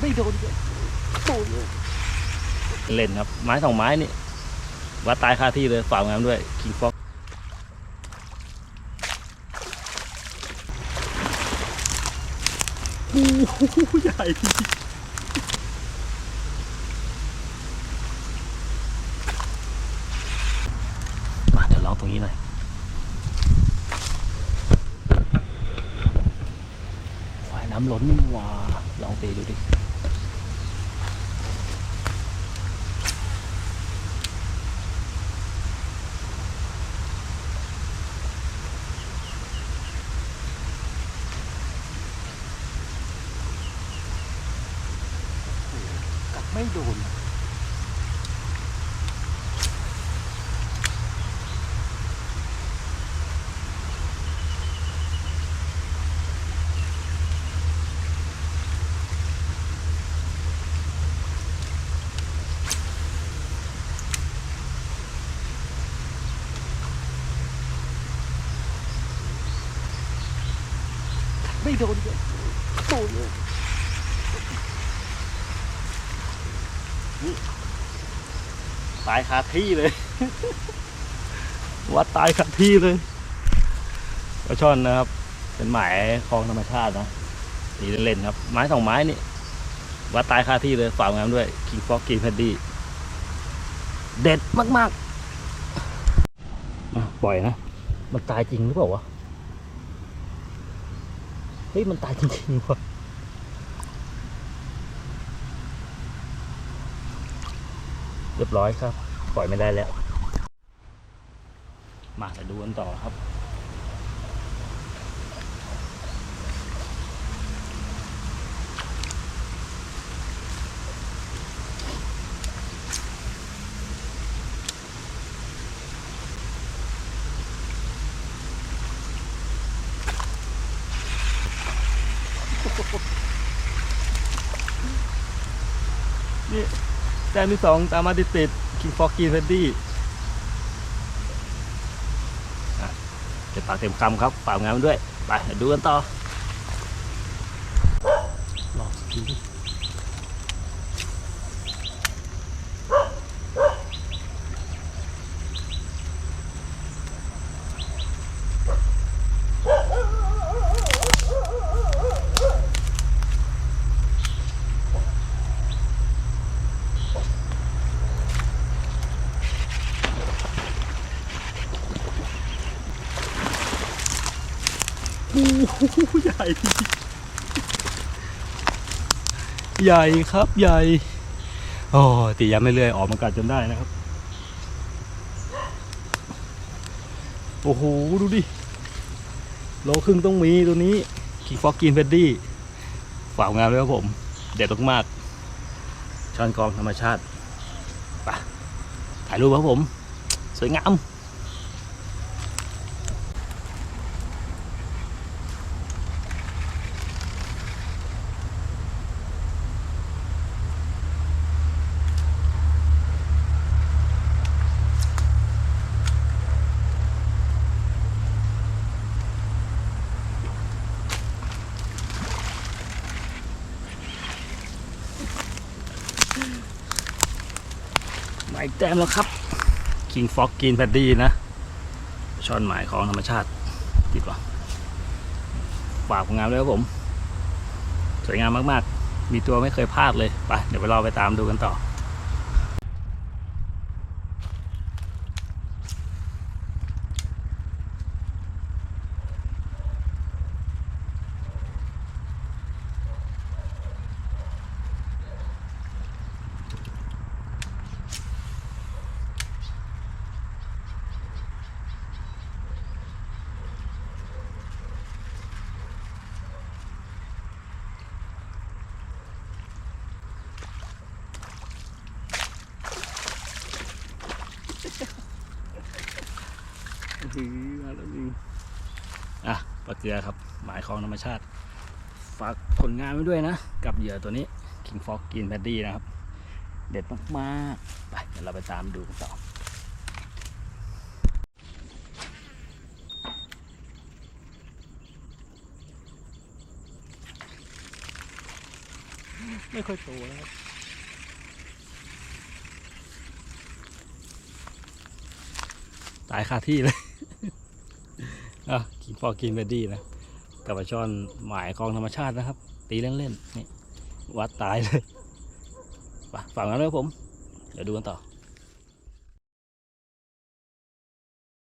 ไม่โดนเลยโดนเลยเล่นครับ ไม้สองไม้นี่วัดตายคาที่เลยฝ่างามด้วยคิงฟอกโอ้โหใหญ่มาเดี๋ยวลองตรงนี้หน่อยฝ่ายน้ำล้นนี่ว่าลองตีดูดิ กัดไม่โดน ไม่โดนเลยโดนเลยนี่ ตายคาที่เลย วัดตายคาที่เลยปลาช่อนนะครับ เป็นหมายคลองธรรมชาตินะตีเล่นๆครับ ไม้สองไม้นี่วัดตายคาที่เลยฝ่างามด้วยคิงฟอกกินแพดดี้เด็ดมากๆอะปล่อยนะ มันตายจริงหรือเปล่าวะ เฮ้ย มันตายจริงๆว่ะ เรียบร้อยครับ ปล่อยไม่ได้แล้ว มาไปดูกันต่อครับนี่ ต้มที่สองตามมาติดติดคิงฟอกกีเฟนดี้เก็บปากเต็มคำครับปากงานมันด้วย ไปดูกันต่อลองดูดิโหใหญ่ ใหญ่ครับใหญ่ โอ้ตีย้ำเรื่อยๆออกมากัดจนได้นะครับ โอ้โห ดูดิ โลครึ่งต้องมีตัวนี้คิฟอกกินเฟดดี้ฝากงานด้วยครับผม เด็ดมากๆช้อนกองธรรมชาติไปถ่ายรูปครับผม สวยงาม อีกแต้มแล้วครับ King Fox กินแพดดี้นะช้อนหมายของธรรมชาติติดวะฝากผลงานด้วยครับผม สวยงามมากๆ มีตัวไม่เคยพลาดเลย ไป เดี๋ยวไปรอไปตามดูกันต่อ ถือมาแล้วนึงอะปลาเกลือครับหมายของธรรมชาติ ฝากผลงานไว้ด้วยนะ กับเหยื่อตัวนี้ King Fox กินแพดดี้นะครับ เด็ดมากๆ ไปเดี๋ยวเราไปตามดูกันต่อไม่ค่อยโตนะครับตายคาที่เลย อะกินฟอกินเบดี้นะกับปลาช่อนหมายคลองธรรมชาตินะครับ ตีเล่นๆนี่วัดตายเลยไปฝั่งนั้นเลยผม เดี๋ยวดูกันต่อ